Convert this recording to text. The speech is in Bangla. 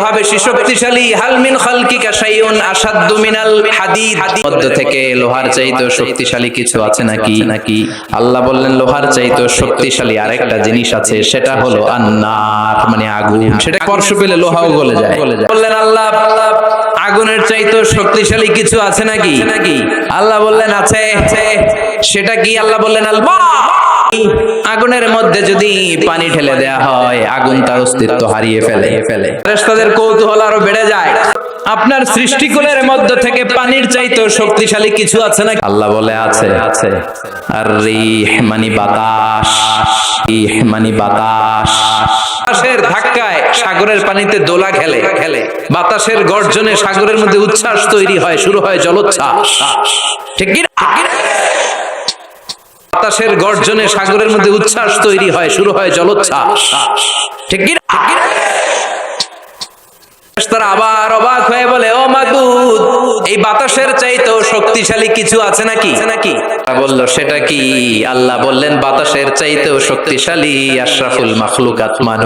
লোহা বেশি শক্তিশালী। হাল মিন খালকিকা শাইউন আসাদ্দু মিনাল হাদিদ। মধ্য থেকে লোহার চাইতে শক্তিশালী কিছু আছে নাকি? নাকি? আল্লাহ বললেন লোহার চাইতে শক্তিশালী আরেকটা জিনিস আছে সেটা হলো আন্নার মানে আগুন। সেটা স্পর্শ পেলে লোহাও গলে যায়। বললেন আল্লাহ আগুনের চাইতে শক্তিশালী কিছু আছে নাকি? নাকি? আল্লাহ বললেন আছে। সেটা কি? আল্লাহ বললেন আল্লাহ আগুনের মধ্যে যদি পানি ঢেলে দেয়া হয় আগুন তার অস্তিত্ব হারিয়ে ফেলে। ফেলে তাদের কৌতূহল আরও বেড়ে যায়। আপনার সৃষ্টিকুলের মধ্য থেকে পানির চাইতে শক্তিশালী কিছু আছে না আল্লাহ বলে আছে আছে আর রিহ মানে বাতাস রিহ মানে বাতাস। বাতাসের ধাক্কায় সাগরের পানিতে দোলা খেলে খেলে। বাতাসের গর্জনে সাগরের মধ্যে উচ্ছ্বাস তৈরি হয় শুরু হয় জলোচ্ছ্বাস। ঠিক? বাতাসের গর্জনে সাগরের মধ্যে উচ্ছ্বাস তৈরি হয় শুরু হয় জলোচ্ছ্বাস। ঠিক কি তারা আবার অবাক হয়ে বলে ও মাদুদ এই বাতাসের চাইতেও শক্তিশালী কিছু আছে নাকি? নাকি? বলল সেটা কি? আল্লাহ বললেন বাতাসের চাইতেও শক্তিশালী আশরাফুল মাখলুকাত মানুষ।